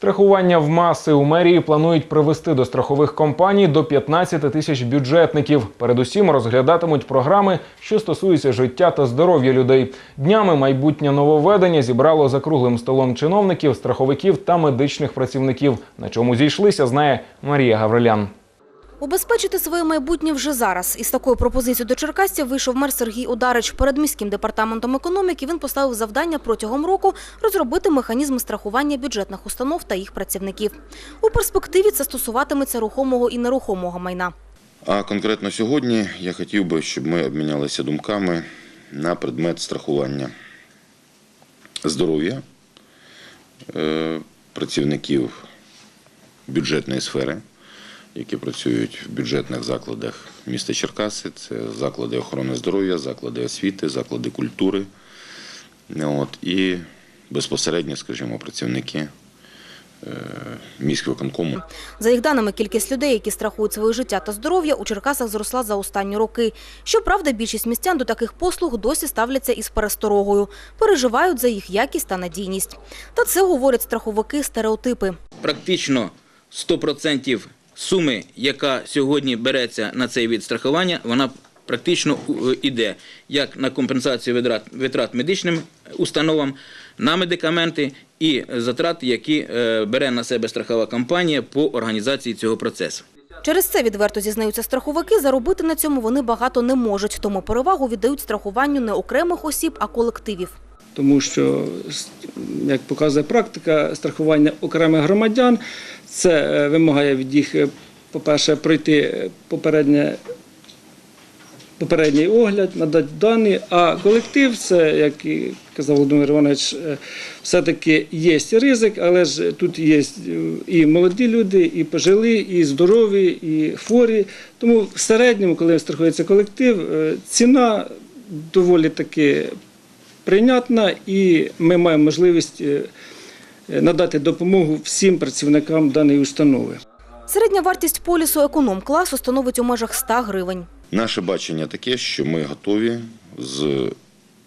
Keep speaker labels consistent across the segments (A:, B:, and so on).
A: Страхування в маси у мерії планують привести до страхових компаній до 15 тисяч бюджетників. Передусім розглядатимуть програми, що стосуються життя та здоров'я людей. Днями майбутнє нововведення зібрало за круглим столом чиновників, страховиків та медичних працівників. На чому зійшлися, знає Марія Гаврилян.
B: Убезпечити своє майбутнє вже зараз. Із такою пропозицією до черкасців вийшов мер Сергій Ударич. Перед міським департаментом економіки він поставив завдання протягом року розробити механізм страхування бюджетних установ та їх працівників. У перспективі це стосуватиметься рухомого і нерухомого майна.
C: А конкретно сьогодні я хотів би, щоб ми обмінялися думками на предмет страхування здоров'я е, працівників бюджетної сфери, які працюють в бюджетних закладах міста Черкаси. Це заклади охорони здоров'я, заклади освіти, заклади культури. От, і безпосередньо, скажімо, працівники е, міськвиконкому.
B: За їх даними, кількість людей, які страхують своє життя та здоров'я, у Черкасах зросла за останні роки. Щоправда, більшість містян до таких послуг досі ставляться із пересторогою, переживають за їх якість та надійність. Та це говорять страховики стереотипи.
D: практично 100% суми, яка сьогодні береться на цей від страхування, вона практично е, іде як на компенсацію витрат, медичним установам, на медикаменти і затрат, які е, бере на себе страхова компанія по організації цього процесу.
B: Через це відверто зізнаються страховики, заробити на цьому вони багато не можуть, тому перевагу віддають страхуванню не окремих осіб, а колективів.
E: Тому що, як показує практика, страхування окремих громадян, це е, вимагає від їх, е, по-перше, пройти е, попереднє. Попередній огляд, надати дані, а колектив, це, як і казав Володимир Іванович, все-таки є ризик, але ж тут є і молоді люди, і пожилі, і здорові, і хворі. Тому в середньому, коли страхується колектив, ціна доволі таки прийнятна, і ми маємо можливість е, е, надати допомогу всім працівникам даної установи.
B: Середня вартість полісу економ-класу становить у межах 100 гривень.
C: Наше бачення таке, що ми готові з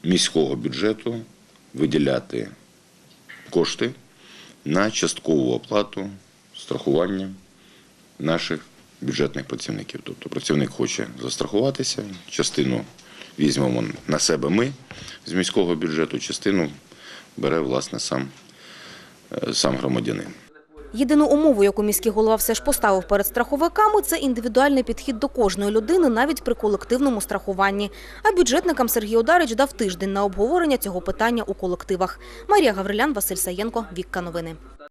C: міського бюджету виділяти кошти на часткову оплату страхування наших бюджетних працівників. Тобто працівник хоче застрахуватися, частину візьмемо на себе ми з міського бюджету, частину бере власне сам, е, сам громадянин.
B: Єдину умову, яку міський голова все ж поставив перед страховиками, це індивідуальний підхід до кожної людини навіть при колективному страхуванні. А бюджетникам Сергій Ударич дав тиждень на обговорення цього питання у колективах. Марія Гаврилян, Василь Саєнко, Вікка Новини.